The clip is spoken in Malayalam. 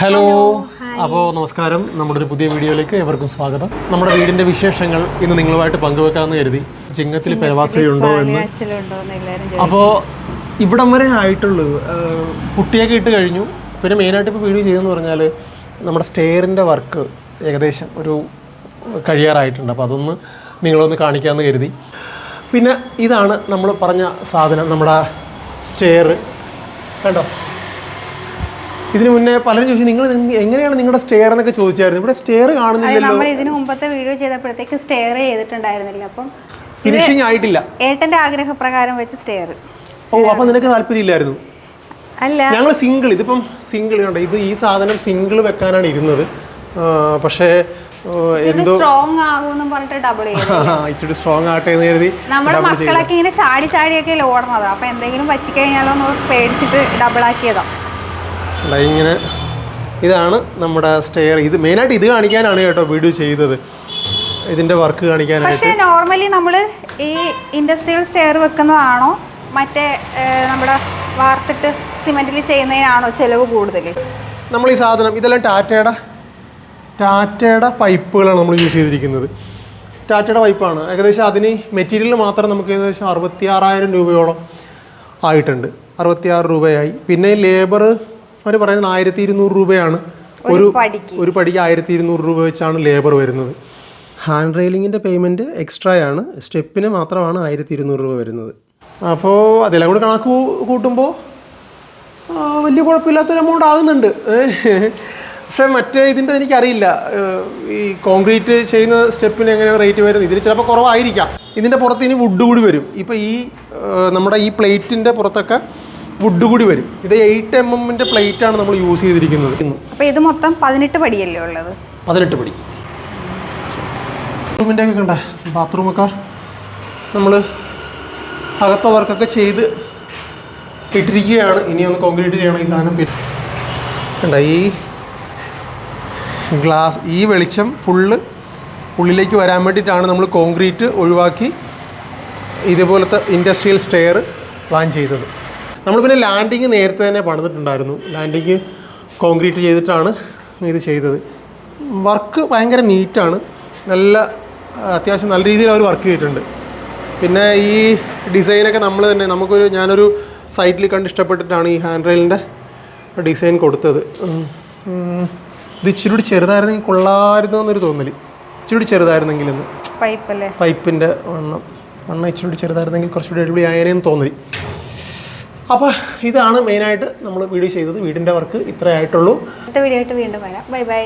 ഹലോ അപ്പോൾ നമസ്കാരം. നമ്മുടെ ഒരു പുതിയ വീഡിയോയിലേക്ക് എവർക്കും സ്വാഗതം. നമ്മുടെ വീടിന്റെ വിശേഷങ്ങൾ ഇന്ന് നിങ്ങളുമായിട്ട് പങ്കുവെക്കാമെന്ന് കരുതി ചിങ്ങത്തിൽ പെരവാസി ഉണ്ടോ എന്ന്. അപ്പോൾ ഇവിടം വരെ ആയിട്ടുള്ളൂ. കുട്ടിയൊക്കെ ഇട്ട് കഴിഞ്ഞു. പിന്നെ മെയിനായിട്ട് ഇപ്പോൾ വീഡിയോ ചെയ്തെന്ന് പറഞ്ഞാൽ നമ്മുടെ സ്റ്റെയറിന്റെ വർക്ക് ഏകദേശം ഒരു കഴിയാറായിട്ടുണ്ട്. അപ്പോൾ അതൊന്ന് നിങ്ങളൊന്ന് കാണിക്കാമെന്ന് കരുതി. പിന്നെ ഇതാണ് നമ്മൾ പറഞ്ഞ സാധനം നമ്മുടെ സ്റ്റെയർ കണ്ടോ? ഇതിനു മുന്നേ പലരും ചോദിച്ചു നിങ്ങൾ എങ്ങനെയാണ് നിങ്ങളുടെ സ്റ്റെയർ എന്നൊക്കെ ചോദിച്ചായിരുന്നു. ഇവിടെ സ്റ്റെയർ കാണുന്നില്ലല്ലോ. നമ്മൾ ഇതിനു മുമ്പത്തെ വീഡിയോ ചെയ്തപ്പോഴത്തേക്ക് സ്റ്റെയർ ചെയ്തിട്ടുണ്ടായിരുന്നില്ല. അപ്പം ഫിനിഷിംഗ് ആയിട്ടില്ല. ഏട്ടന്റെ ആഗ്രഹപ്രകാരം വെച്ച് സ്റ്റെയർ ഓ അപ്പൊ നിനക്ക് താല്പര്യമില്ലായിരുന്നു? അല്ല. ഞങ്ങൾ സിംഗിൾ ഇതിപ്പം സിംഗിൾ കണ്ടോ? ഇത് ഈ സാധനം സിംഗിൾ വെക്കാനാണ് ഇരുന്നത്. പക്ഷേ ആ, എന്തോ സ്ട്രോങ് ആകുമെന്നും പറഞ്ഞിട്ട് ഡബിൾ ചെയ്തു. ഇച്ചിരി സ്ട്രോങ് ആട്ടെ എന്ന് കരുതി നമ്മുടെ മക്കളൊക്കെ ഇങ്ങനെ ചാടി ചാടിയൊക്കെ ഓടണത്? അപ്പൊ എന്തെങ്കിലും പറ്റിക്കഴിഞ്ഞാലോ എന്ന് പേടിച്ചിട്ട് ഡബിൾ ആക്കിയതാ. ഇങ്ങനെ ഇതാണ് നമ്മുടെ സ്റ്റെയർ ഇത് മെയിനായിട്ട് ഇത് കാണിക്കാനാണ് കേട്ടോ വീഡിയോ ചെയ്തത്. ഇതിന്റെ വർക്ക് കാണിക്കാനായിട്ട്. പക്ഷേ നോർമലി നമ്മൾ ഈ ഇൻഡസ്ട്രിയൽ സ്റ്റെയർ വെക്കുന്നതാണോ? മറ്റേ നമ്മുടെ വാർത്തിട്ട് സിമെന്റിൽ ചെയ്യുന്നതിനാണോ ചെലവ് കൂടുതൽ നമ്മൾ ഈ സാധനം ഇതെല്ലാം ടാറ്റയുടെ ടാറ്റയുടെ പൈപ്പുകളാണ് നമ്മൾ യൂസ് ചെയ്തിരിക്കുന്നത്. ടാറ്റയുടെ പൈപ്പാണ്. ഏകദേശം അതിന് മെറ്റീരിയൽ മാത്രം നമുക്ക് ഏകദേശം അറുപത്തി ആറായിരം രൂപയോളം ആയിട്ടുണ്ട്. അറുപത്തിയാറ് രൂപയായി. പിന്നെ ലേബർ അവർ പറയുന്നത് ആയിരത്തി ഇരുന്നൂറ് രൂപയാണ്. ഒരു പടിക്ക്. ഒരു പടിക്ക് ആയിരത്തി ഇരുന്നൂറ് രൂപ വെച്ചാണ് ലേബർ വരുന്നത്. ഹാൻഡ് റെയിലിങ്ങിന്റെ പേയ്മെന്റ് എക്സ്ട്രാ ആണ് സ്റ്റെപ്പിന് മാത്രമാണ് ആയിരത്തി ഇരുന്നൂറ് രൂപ വരുന്നത്. അപ്പോൾ അതെല്ലാം കൂടി കണക്ക് കൂട്ടുമ്പോൾ വലിയ കുഴപ്പമില്ലാത്തൊരു എമൗണ്ട് ആകുന്നുണ്ട്. പക്ഷേ മറ്റേ ഇതിന്റെ എനിക്കറിയില്ല. ഈ കോൺക്രീറ്റ് ചെയ്യുന്ന സ്റ്റെപ്പിന് എങ്ങനെ റേറ്റ് വരും ഇതിൽ ചിലപ്പോൾ കുറവായിരിക്കാം. ഇതിന്റെ പുറത്ത് ഇനി വുഡ് കൂടി വരും. ഇപ്പോൾ ഈ നമ്മുടെ ഈ പ്ലേറ്റിന്റെ പുറത്തൊക്കെ വുഡ് കൂടി വരും. ഇത് എയ്റ്റ് എം എമ്മിന്റെ പ്ലേറ്റ് ആണ് നമ്മൾ യൂസ് ചെയ്തിരിക്കുന്നത്. അപ്പോൾ അപ്പൊ ഇത് മൊത്തം പതിനെട്ട് പടിയല്ലേ ഉള്ളത്? പതിനെട്ട് പടി. ബാത്റൂമിന്റെ ഒക്കെ കണ്ട ബാത്റൂമൊക്കെ നമ്മൾ അകത്ത വർക്കൊക്കെ ചെയ്ത് ഇട്ടിരിക്കുകയാണ്. ഇനി ഒന്ന് കോൺക്രീറ്റ് ചെയ്യണം ഈ സാധനം. പിന്നെ കണ്ട ഈ ഗ്ലാസ് ഈ വെളിച്ചം ഫുള്ള് ഉള്ളിലേക്ക് വരാൻ വേണ്ടിയിട്ടാണ് നമ്മൾ കോൺക്രീറ്റ് ഒഴിവാക്കി ഇതുപോലത്തെ ഇൻഡസ്ട്രിയൽ സ്റ്റെയർ പ്ലാൻ ചെയ്തത്. നമ്മൾ പിന്നെ ലാൻഡിങ് നേരത്തെ തന്നെ പണിതിട്ടുണ്ടായിരുന്നു. ലാൻഡിങ് കോൺക്രീറ്റ് ചെയ്തിട്ടാണ് ഇത് ചെയ്തത്. വർക്ക് ഭയങ്കര നീറ്റാണ് നല്ല അത്യാവശ്യം നല്ല രീതിയിൽ അവർ വർക്ക് ചെയ്തിട്ടുണ്ട്. പിന്നെ ഈ ഡിസൈനൊക്കെ നമ്മൾ തന്നെ നമുക്കൊരു ഞാനൊരു സൈറ്റിൽ കണ്ട് ഇഷ്ടപ്പെട്ടിട്ടാണ് ഈ ഹാൻഡ് റെയിലിന്റെ ഡിസൈൻ കൊടുത്തത്. ഇത് ഇച്ചിരി കൂടി ചെറുതായിരുന്നെങ്കിൽ കൊള്ളായിരുന്നു എന്നൊരു തോന്നൽ ഇച്ചിരി കൂടി ചെറുതായിരുന്നെങ്കിൽ പൈപ്പ് അല്ലേ? പൈപ്പിന്റെ വണ്ണം. വണ്ണം ഇച്ചിരി കൂടി ചെറുതായിരുന്നെങ്കിൽ കുറച്ചുകൂടി അടിപൊളി ആയേനെന്ന് തോന്നി അപ്പോൾ ഇതാണ് മെയിനായിട്ട് നമ്മൾ വീഡിയോ ചെയ്തത്. വീടിന്റെ വർക്ക് ഇത്രയായിട്ടുള്ളൂ. അടുത്ത വീഡിയോ ആയിട്ട് വീണ്ടും വരാം. Bye bye